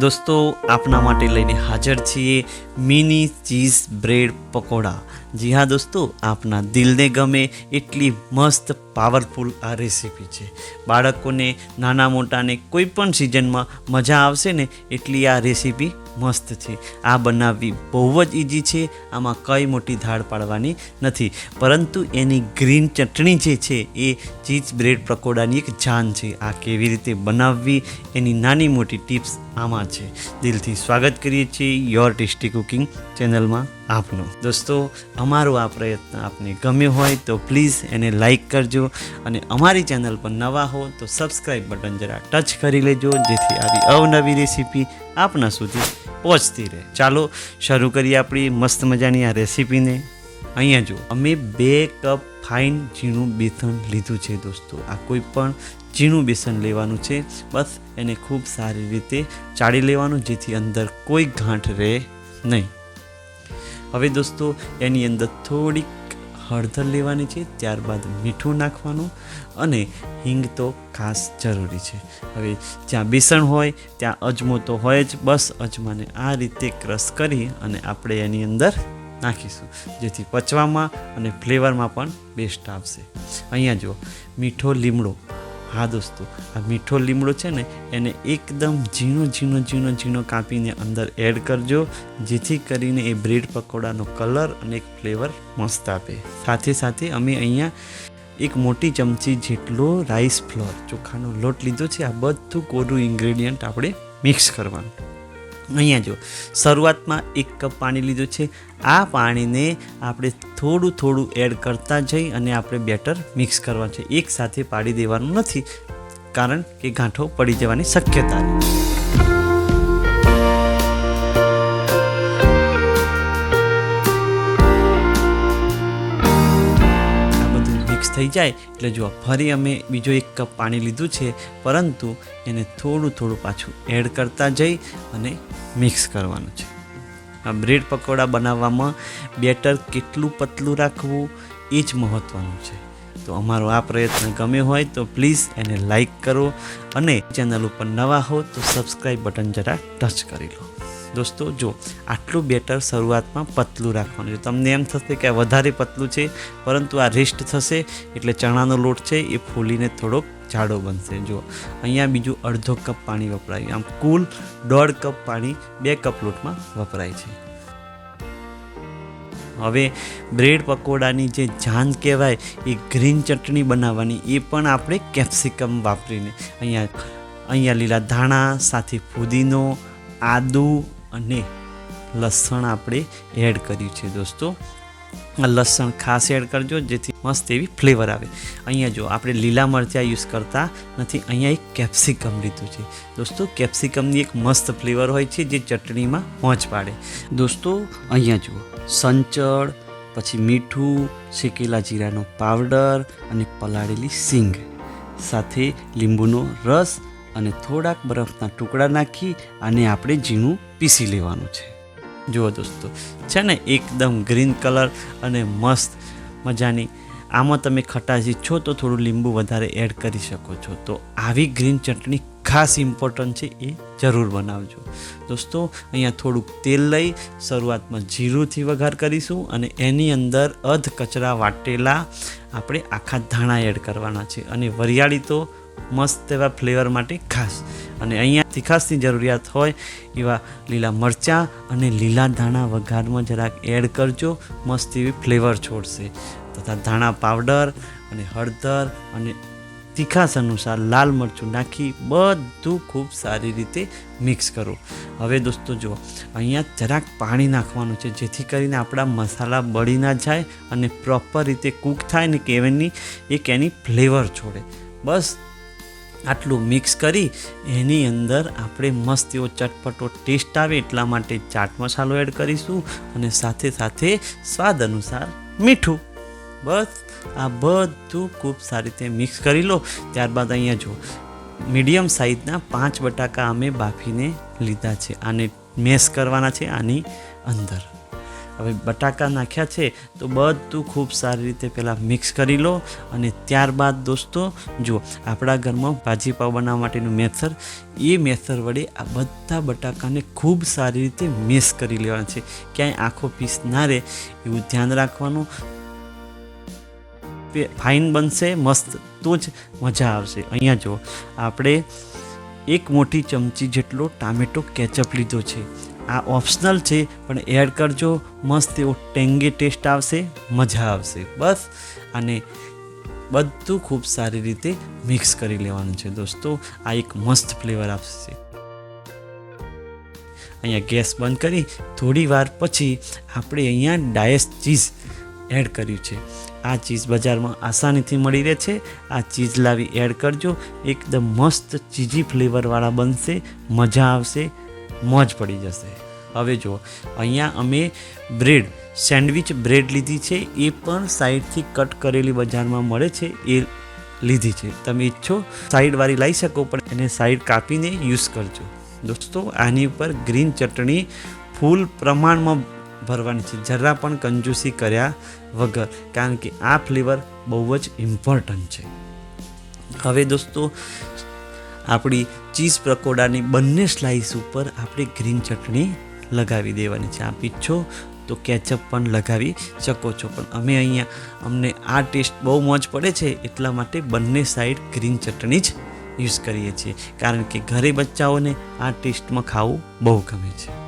દોસ્તો, આપના માટે લઈને હાજર છીએ મિની ચીઝ બ્રેડ પકોડા. જી હા દોસ્તો, આપના દિલને ગમે એટલી મસ્ત પાવરફુલ આ રેસીપી છે. બાળકોને, નાના મોટાને કોઈ પણ સિઝનમાં મજા આવશે ને, એટલી આ રેસીપી મસ્ત છે. આ બનાવવી બહુ જ ઇઝી છે. આમાં કઈ મોટી ધાડ પાડવાની નથી. પરંતુ એની ગ્રીન ચટણી જે છે, એ ચીઝ બ્રેડ પકોડાની એક જાન છે. આ કેવી રીતે બનાવવી, એની નાની મોટી ટિપ્સ આમાં છે. દિલથી સ્વાગત કરીએ છીએ યોર ટેસ્ટી કુકિંગ ચેનલમાં આપનું. દોસ્તો, અમારો આ પ્રયત્ન આપને ગમ્યો હોય તો પ્લીઝ એને લાઇક કરજો અને અમારી ચેનલ પર નવા હો તો સબસ્ક્રાઈબ બટન જરા ટચ કરી લેજો. જેથી આવી અવનવી રેસીપી આપના સુધી પહોંચતી રહે. ચાલો, શરૂ કરીએ આપણી મસ્ત મજાની આ રેસીપીને. અહીંયા જો અમે બે કપ ફાઇન ઝીણું બેસન લીધું છે દોસ્તો. આ કોઈ પણ ઝીણું બેસન લેવાનું છે. બસ એને ખૂબ સારી રીતે ચાળી લેવાનું, જેથી અંદર કોઈ ગાંઠ રહે નહીં. હવે દોસ્તો, એની અંદર થોડીક હળદર લેવાની છે, ત્યારબાદ મીઠું નાખવાનું અને હિંગ તો ખાસ જરૂરી છે. હવે જ્યાં બેસણ હોય, ત્યાં અજમો તો હોય જ, બસ અજમાને આ રીતે ક્રશ કરી અને આપણે એની અંદર નાખીશું, જેથી પચવામાં અને ફ્લેવરમાં પણ બેસ્ટ આવશે. અહીંયા જુઓ, મીઠો લીમડો હા દોસ્તો આ મીઠો લીમડો છે ને, એને એકદમ ઝીણો ઝીણો ઝીણો ઝીણો કાપીને અંદર એડ કરજો, જેથી કરીને એ બ્રેડ પકોડાનો કલર અને એક ફ્લેવર મસ્ત આપે. સાથે સાથે અમે અહીંયા એક મોટી ચમચી જેટલો રાઈસ ફ્લોર ચોખાનો લોટ લીધો છે. આ બધું કોરું ઇન્ગ્રેડિયન્ટ આપણે મિક્સ કરવાનું. અહીંયા જો શરૂઆતમાં એક કપ પાણી લીધું છે. આ પાણીને આપણે થોડું થોડું એડ કરતા જઈ અને આપણે બેટર મિક્સ કરવા છે. એક સાથે પાડી દેવાનું નથી, કારણ કે ગાંઠો પડી જવાની શક્યતા થઈ જાય એટલે જો ફરી અમે બીજો એક કપ પાણી લીધું છે, પરંતુ એને થોડું થોડું પાછું એડ કરતા જઈ અને મિક્સ કરવાનું છે. આ બ્રેડ પકોડા બનાવવામાં બેટર કેટલું પતલું રાખવું એ જ મહત્ત્વનું છે. તો અમારો આ પ્રયત્ન ગમ્યો હોય તો પ્લીઝ એને લાઈક કરો અને ચેનલ ઉપર નવા હો તો સબસ્ક્રાઈબ બટન જરા ટચ કરી લો. દોસ્તો, જો આટલું બેટર શરૂઆતમાં પતલું રાખવાનું છે. તમને એમ થશે કે વધારે પતલું છે, પરંતુ આ રેસ્ટ થશે, એટલે ચણાનો લોટ છે એ ફૂલીને થોડોક જાડો બનશે. જો અહીંયા બીજું અડધો કપ પાણી વપરાયું. આમ કુલ દોઢ કપ પાણી બે કપ લોટમાં વપરાય છે. હવે બ્રેડ પકોડાની જે જાન કહેવાય, એ ગ્રીન ચટણી બનાવવાની, એ પણ આપણે કેપ્સિકમ વાપરીને. અહીંયા અહીંયા લીલા ધાણા, સાથે ફુદીનો, આદુ અને લસણ આપણે એડ કર્યું છે દોસ્તો. લસણ ખાસ એડ કરજો, જેથી મસ્ત એવી ફ્લેવર આવે. અહીંયા જો આપણે લીલા મરચાં યુઝ કરતા નથી, અહીંયા એક કેપ્સિકમ લીધું છે. દોસ્તો કેપ્સિકમની એક મસ્ત ફ્લેવર હોય છે, જે ચટણીમાં પહોંચ પાડે. દોસ્તો, અહીંયા જુઓ. સંચળ, પછી મીઠું, શેકેલા જીરાનો પાવડર અને પલાળેલી સિંગ. સાથે લીંબુનો રસ અને થોડાક બરફના ટુકડા નાખી અને આપણે ઝીણું પીસી લેવાનું છે. જુઓ દોસ્તો, છે ને, એકદમ ગ્રીન કલર અને મસ્ત મજાની. આમાં તમે ખટાશી છો તો થોડું લીંબુ વધારે એડ કરી શકો છો. તો આવી ગ્રીન ચટણી ખાસ ઇમ્પોર્ટન્ટ છે, એ જરૂર બનાવજો. દોસ્તો, અહીંયા થોડુંક તેલ લઈ શરૂઆતમાં જીરુંથી વઘાર કરીશું અને એની અંદર અધ કચરા વાટેલા આપણે આખા ધાણા એડ કરવાના છે. અને વરિયાળી તો મસ્ત એવા ફ્લેવર માટે ખાસ. અને અહીંયા તીખાસની જરૂરિયાત હોય એવા લીલા મરચાં અને લીલા ધાણા વઘારમાં જરાક એડ કરજો. મસ્ત એવી ફ્લેવર છોડશે. તથા ધાણા પાવડર અને હળદર અને તીખાસ અનુસાર લાલ મરચું નાખી બધું ખૂબ સારી રીતે મિક્સ કરો. હવે દોસ્તો જુઓ, અહીંયા જરાક પાણી નાખવાનું છે જેથી કરીને આપણા મસાલા બળી ના જાય અને પ્રોપર રીતે કૂક થાય ને કેવનની એક એની ફ્લેવર છોડે. બસ આટલું મિક્સ કરી એની અંદર આપણે મસ્ત એવો ચટપટો ટેસ્ટ આવે એટલા માટે ચાટ મસાલો એડ કરીશું અને સાથે સાથે સ્વાદ અનુસાર મીઠું. બસ, આ બધું ખૂબ સારી રીતે મિક્સ કરી લો. ત્યારબાદ અહીંયા જો મીડિયમ સાઇઝના પાંચ બટાકા અમે બાફીને લીધા છે. આને મેશ કરવાના છે આની અંદર. હવે બટાકા નાખ્યા છે, તો બધું ખૂબ સારી રીતે પહેલાં મિક્સ કરી લો અને ત્યારબાદ દોસ્તો જો આપણા ઘરમાં ભાજીપાવ બનાવવા માટેનું મેથર એ મેથર વડે આ બધા બટાકાને ખૂબ સારી રીતે મિક્સ કરી લેવાના છે. ક્યાંય આખો પીસ ના રહે, એવું ધ્યાન રાખવાનું. ફાઇન બનશે, મસ્ત, તો જ મજા આવશે. અહીંયા જો આપણે એક મોટી ચમચી જેટલો ટામેટો કેચઅપ લીધો છે. આ ઓપ્શનલ છે, પણ એડ કરજો. મસ્ત એવો ટેંગી ટેસ્ટ આવશે, મજા આવશે. બસ. અને બધું ખૂબ સારી રીતે મિક્સ કરી લેવાનું છે દોસ્તો. આ એક મસ્ત ફ્લેવર આપશે અહીંયા ગેસ બંધ કરી, થોડી વાર પછી આપણે અહીંયા ડાયસ ચીઝ એડ કર્યું છે. આ ચીઝ બજારમાં આસાનીથી મળી રહે છે. આ ચીઝ લાવી એડ કરજો. એકદમ મસ્ત ચીઝી ફ્લેવરવાળા બનશે, મજા આવશે. મોજ પડી જશે. હવે જો અહીંયા અમે બ્રેડ, સેન્ડવિચ બ્રેડ લીધી છે, એ પણ સાઈડથી કટ કરેલી બજારમાં મળે છે, એ લીધી છે. તમે ઈચ્છો, સાઈડવાળી લઈ શકો, પણ એને સાઈડ કાપીને યુઝ કરજો. દોસ્તો, આની ઉપર ગ્રીન ચટણી ફૂલ પ્રમાણમાં ભરવાની છે. જરા પણ કંજૂસી કર્યા વગર, કારણ કે આ ફ્લેવર બહુ જ ઇમ્પોર્ટન્ટ છે. હવે દોસ્તો, આપણી ચીઝ પકોડાની બંને સ્લાઇસ ઉપર આપણે ગ્રીન ચટણી લગાવી દેવાની છે. આપ ઈચ્છો તો કેચઅપ પણ લગાવી શકો છો. પણ અમે અહીંયા અમને આ ટેસ્ટ બહુ મોજ પડે છે, એટલા માટે બંને સાઈડ ગ્રીન ચટણી જ યુઝ કરીએ છીએ. કારણ કે ઘરે બચ્ચાઓને આ ટેસ્ટમાં ખાવું બહુ ગમે છે.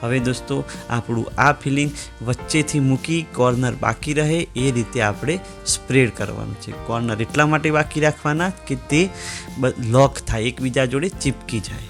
હવે દોસ્તો, આપણું આ ફિલિંગ વચ્ચેથી મૂકી કોર્નર બાકી રહે, એ રીતે આપણે સ્પ્રેડ કરવાનું છે. કોર્નર એટલા માટે બાકી રાખવાના કે તે લોક થાય, એકબીજા જોડે ચીપકી જાય.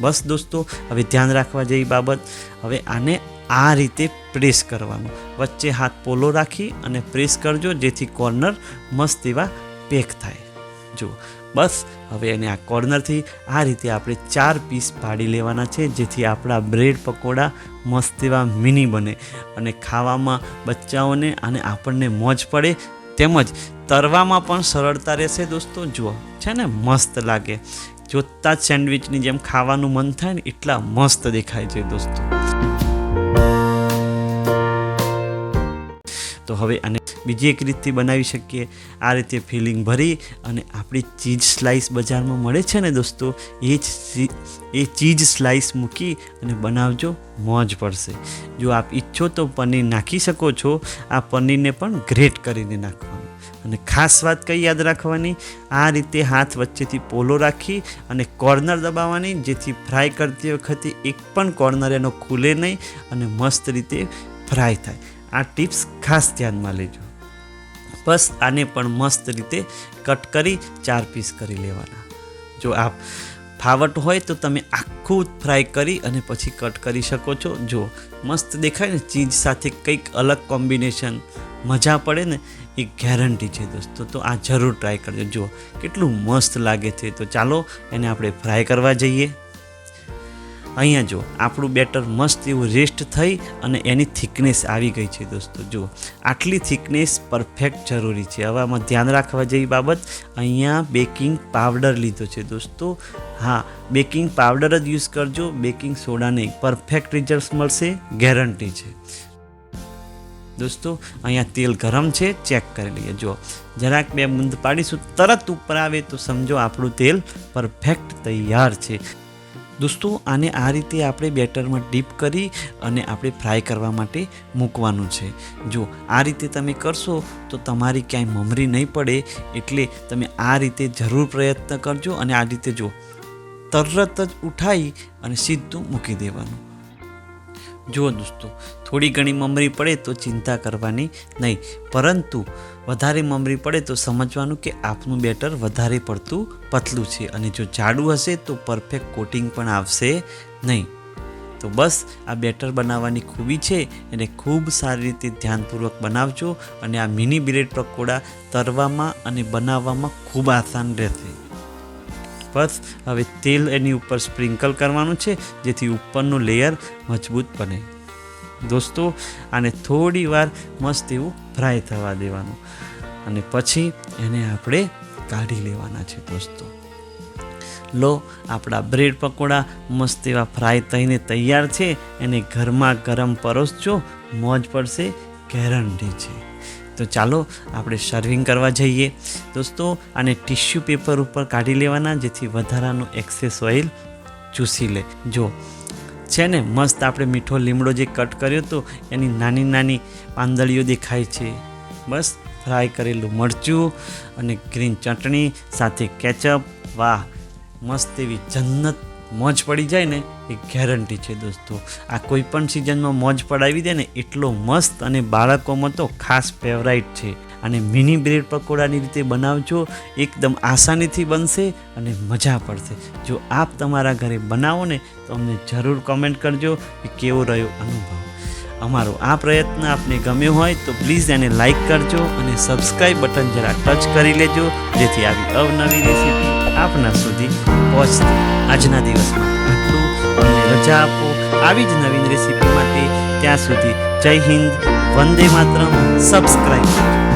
બસ દોસ્તો, હવે ધ્યાન રાખવા જેવી બાબત, હવે આને આ રીતે પ્રેસ કરવાનું. વચ્ચે હાથ પોલો રાખી અને પ્રેસ કરજો, જેથી કોર્નર મસ્ત એવા પેક થાય. જો, બસ, હવે એને આ કોર્નરથી આ રીતે આપણે ચાર પીસ પાડી લેવાના છે, જેથી આપણા બ્રેડ પકોડા મસ્ત એવા મિની બને અને ખાવામાં બચ્ચાઓને અને આપણને મોજ પડે તેમજ તરવામાં પણ સરળતા રહેશે દોસ્તો. જુઓ, છે ને, મસ્ત લાગે. જોતાં સેન્ડવિચની જેમ ખાવાનું મન થાય ને, એટલા મસ્ત દેખાય છે દોસ્તો. તો હવે આને બીજી એક રીતથી બનાવી શકીએ. આ રીતે ફિલિંગ ભરી અને આપણી ચીઝ સ્લાઇસ બજારમાં મળે છે ને દોસ્તો, એ જ એ ચીઝ સ્લાઇસ મૂકી અને બનાવજો, મોજ પડશે. જો આપ ઈચ્છો તો પનીર નાખી શકો છો, આ પનીરને પણ ગ્રેટ કરીને નાખવાનું. અને ખાસ વાત કઈ યાદ રાખવાની, આ રીતે હાથ વચ્ચેથી પોલો રાખી અને કોર્નર દબાવવાની, જેથી ફ્રાય કરતી વખતે એક પણ કોર્નર એનો ખુલે નહીં અને મસ્ત રીતે ફ્રાય થાય. આ ટિપ્સ ખાસ ધ્યાનમાં લેજો. બસ આને પણ મસ્ત રીતે કટ કરી ચાર પીસ કરી લેવાના. જો આપ ફાવટ હોય તો તમે આખું ફ્રાય કરી અને પછી કટ કરી શકો છો. જો મસ્ત દેખાય ને, ચીઝ સાથે કંઈક અલગ કોમ્બિનેશન મજા પડે ને, એ ગેરંટી છે દોસ્તો. તો આ જરૂર ટ્રાય કરજો. જુઓ કેટલું મસ્ત લાગે છે, તો ચાલો એને આપણે ફ્રાય કરવા જઈએ. અહીંયા જો, આપણું બેટર મસ્ત એવું રેસ્ટ થઈ અને એની થિકનેસ આવી ગઈ છે દોસ્તો. જુઓ આટલી થિકનેસ પરફેક્ટ જરૂરી છે. હવે આમાં ધ્યાન રાખવા જેવી બાબત, અહીંયા બેકિંગ પાવડર લીધો છે દોસ્તો. હા બેકિંગ પાવડર જ યુઝ કરજો. બેકિંગ સોડા નહીં પરફેક્ટ રિઝલ્ટ મળશે ગેરંટી છે. દોસ્તો, અહીંયા તેલ ગરમ છે ચેક કરી લઈએ. જો, જરાક બે બૂંદ પાડીશું, તરત ઉપર આવે તો સમજો આપણું તેલ પરફેક્ટ તૈયાર છે. દોસ્તો, આને આ રીતે આપણે બેટરમાં ડીપ કરી અને આપણે ફ્રાય કરવા માટે મૂકવાનું છે. જો આ રીતે તમે કરશો, તો તમારી ક્યાંય મમરી નહીં પડે, એટલે તમે આ રીતે જરૂર પ્રયત્ન કરજો અને આ રીતે જો તરત જ ઉઠાવી અને સીધું મૂકી દેવાનું. જુઓ દોસ્તો, થોડી ઘણી મમરી પડે તો ચિંતા કરવાની નહીં. પરંતુ વધારે મમરી પડે તો સમજવાનું કે આપનું બેટર વધારે પડતું પતલું છે અને જો જાડું હશે તો પરફેક્ટ કોટિંગ પણ આવશે નહીં. તો બસ, આ બેટર બનાવવાની ખૂબી છે, એને ખૂબ સારી રીતે ધ્યાનપૂર્વક બનાવજો અને આ મિની બ્રેડ પકોડા તરવામાં અને બનાવવામાં ખૂબ આસાન રહેશે. બસ હવે તેલ એની ઉપર સ્પ્રિંકલ કરવાનું છે, જેથી ઉપરનું લેયર મજબૂત બને. દોસ્તો, આને થોડી વાર મસ્ત એવું ફ્રાય થવા દેવાનું. અને પછી એને આપણે કાઢી લેવાના છે, દોસ્તો. લો, આપણા બ્રેડ પકોડા મસ્ત એવા ફ્રાય થઈને તૈયાર છે. એને ઘરમાં ગરમ પરોસજો મોજ પડશે, ગેરંટી છે. તો ચાલો આપણે સર્વિંગ કરવા જઈએ. દોસ્તો, આને ટિશ્યુ પેપર ઉપર કાઢી લેવાના, જેથી વધારાનું એક્સેસ ઓઇલ ચૂસી લે. જો, છે ને, મસ્ત આપણે મીઠો લીમડો જે કટ કર્યો હતો એની નાની નાની પાંદડીઓ દેખાય છે. બસ ફ્રાય કરેલું મરચું અને ગ્રીન ચટણી, સાથે કેચઅપ વાહ, મસ્ત એવી જન્નત મોજ પડી જાય ને, એ ગેરંટી છે દોસ્તો. આ કોઈ પણ સિઝનમાં મોજ પડાવી દે ને, એટલો મસ્ત અને બાળકોમાં તો ખાસ ફેવરાઇટ છે. અને મિની બ્રેડ પકોડાની રીતે બનાવજો, એકદમ આસાનીથી બનશે અને મજા પડશે. જો આપ તમારા ઘરે બનાવો ને, તો અમને જરૂર કોમેન્ટ કરજો કે કેવો રહ્યો અનુભવ. અમારો આ પ્રયત્ન આપને ગમ્યો હોય, તો પ્લીઝ એને લાઇક કરજો અને સબસ્ક્રાઈબ બટન જરા ટચ કરી લેજો, જેથી આવી અવનવી રેસીપી આપના સુધી પહોંચતી. આજના દિવસમાં. અમને રજા આપો. આવી જ નવીન રેસીપી માટે ત્યાં સુધી જય હિન્દ, વંદે માતરમ સબસ્ક્રાઈબ